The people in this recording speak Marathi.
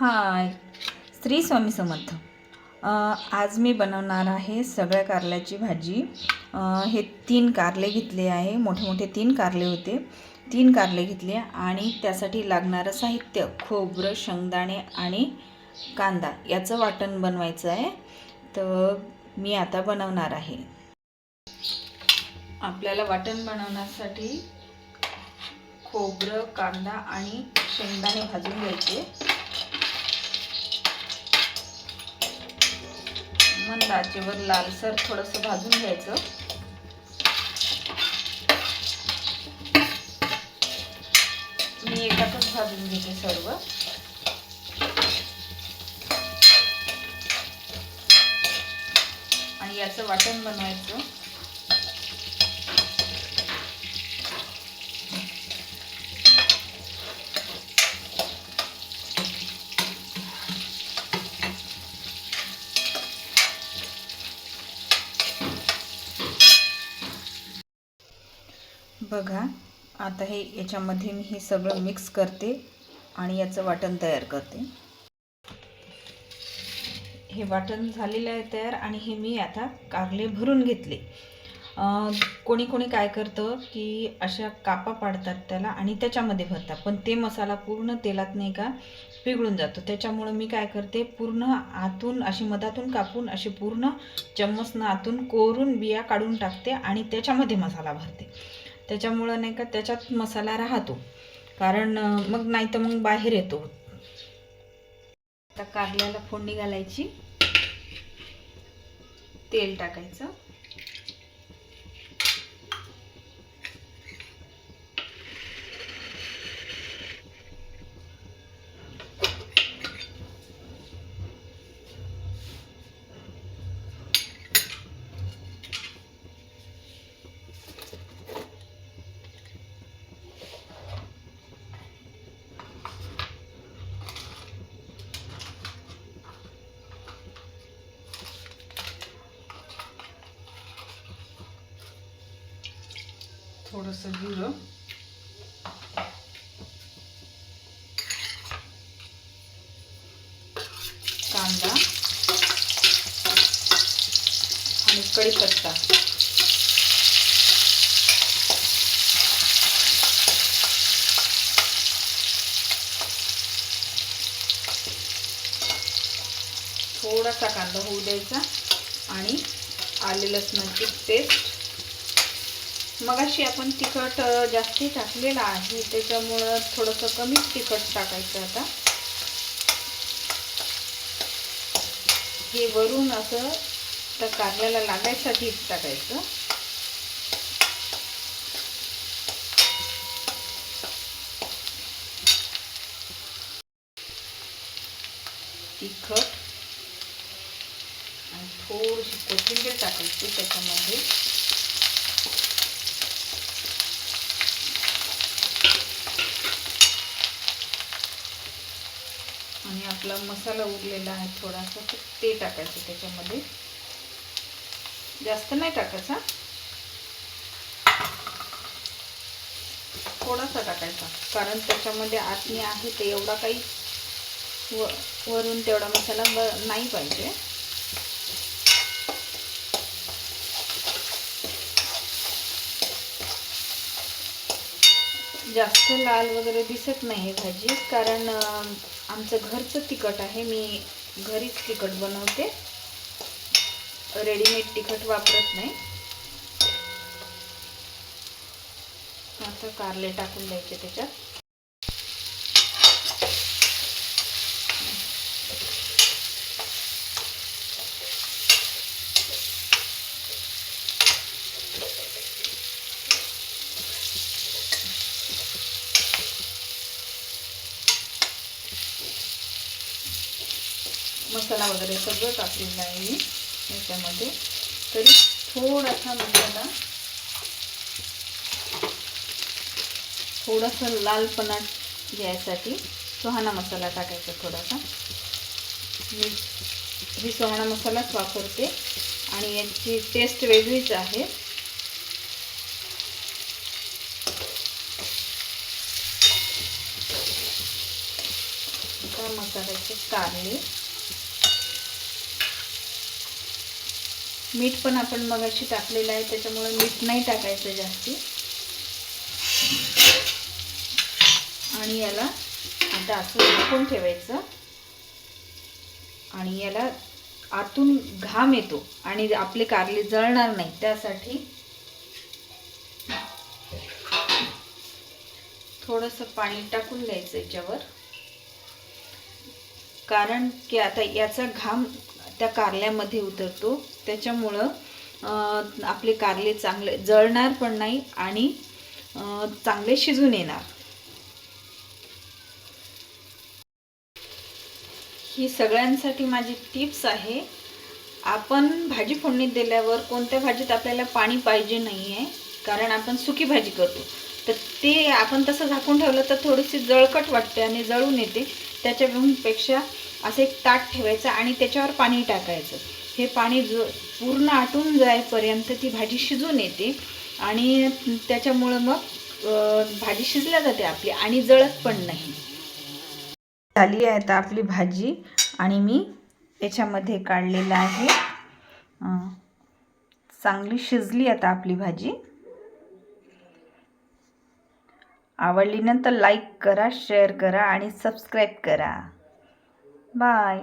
हाय. श्री स्वामी समर्थ. आज मी बनवणार आहे सगळ्या कारल्याची भाजी. हे तीन कारले घेतले आहे. मोठे मोठे तीन कारले होते. तीन कारले घेतले आणि त्यासाठी लागणारं साहित्य खोबरं शेंगदाणे आणि कांदा याचं वाटण बनवायचं आहे. तर मी आता बनवणार आहे. आपल्याला वाटण बनवण्यासाठी खोबरं कांदा आणि शेंगदाणे भाजून घ्यायचे. मंद आचेवर लालसर थोडंसं भाजून घ्यायचं. मी एकातच भाजून घेते सर्व. आणि याचं वाटण बनवायचं. बघा. आता हे याच्यामध्ये मी हे सगळं मिक्स करते आणि याचं वाटण तयार करते. हे वाटण झालेलं आहे तयार आणि हे मी आता कारले भरून घेतले. कोणी कोणी काय करतं की अशा कापा पाडतात त्याला आणि त्याच्यामध्ये भरतात. पण ते मसाला पूर्ण तेलात नाही का पिघळून जातो. त्याच्यामुळं मी काय करते पूर्ण आतून अशी मधातून कापून अशी पूर्ण चम्मचनं आतून कोरून बिया काढून टाकते आणि त्याच्यामध्ये मसाला भरते. त्याच्यामुळं नाही का त्याच्यात मसाला राहतो. कारण मग नाही तर मग बाहेर येतो. आता कारल्याला फोडणी घालायची. तेल टाकायचं. थोडंसं जिरं. कांदा. आणि कढीपत्ता. थोडासा कांदा होऊ द्यायचा आणि आले लसणाची पेस्ट मगाशी आपण तिखट जास्ती टाकलेलं आहे त्याच्यामुळं थोडंसं कमीच तिखट टाकायचं आता. हे वरून असं त्या कारल्याला लागायसाठी टाकायचं. तिखट आणि थोडीशी कोथिंबीर टाकायची त्याच्यामध्ये. आणि आपला मसाला उरलेला आहे थोडासा तर ते टाकायचं त्याच्यामध्ये. जास्त नाही टाकायचा थोडासा टाकायचा कारण त्याच्यामध्ये आतणी आहे ते एवढा काही व वरून तेवढा मसाला ब नाही पाहिजे. जास्त लाल वगैरे दिसत नाही आहे भाजी कारण आमचं घरचं तिखट आहे. मी घरीच तिखट बनवते. रेडीमेड तिखट वापरत नाही. आता कारले टाकून द्यायचे त्याच्यात. मसाला वगैरे सगळं टाकलेलं आहे मी याच्यामध्ये. तरी थोडासा मसाला थोडासा लालपणा घ्यायसाठी सुहाणा मसाला टाकायचा थोडासा. मी ही सोहाणा मसालाच वापरते आणि याची टेस्ट वेगळीच आहे. मसाल्याचे कारले मीठ पण आपण मगाशी टाकलेलं आहे त्याच्यामुळे मीठ नाही टाकायचं जास्ती. आणि याला आता असं झाकून ठेवायचं. आणि याला आतून घाम येतो आणि आपले कारले जळणार नाही त्यासाठी थोडंसं पाणी टाकून द्यायचं याच्यावर. कारण की आता याचा घाम त्या कारल्यामध्ये उतरतो. त्याच्यामुळं आपले कारले चांगले जळणार पण नाही आणि चांगले शिजून येणार. ही सगळ्यांसाठी माझी टिप्स आहे. आपण भाजी फोडणीत दिल्यावर कोणत्या भाजीत आपल्याला पाणी पाहिजे नाही आहे कारण आपण सुकी भाजी करतो. तर ते आपण तसं झाकून ठेवलं तर थोडीशी जळकट वाटते आणि जळून येते. त्याच्यापेक्षा असं एक ताट ठेवायचं आणि त्याच्यावर पाणी टाकायचं. हे पाणी ज पूर्ण आटून जाईपर्यंत ती भाजी शिजून येते आणि त्याच्यामुळं मग भाजी शिजल्या जाते आपली आणि जळत पण नाही. झाली आहे आता आपली भाजी आणि मी याच्यामध्ये काढलेलं आहे. चांगली शिजली आता आपली भाजी. आवडली नंतर लाईक करा शेअर करा आणि सबस्क्राईब करा. बाय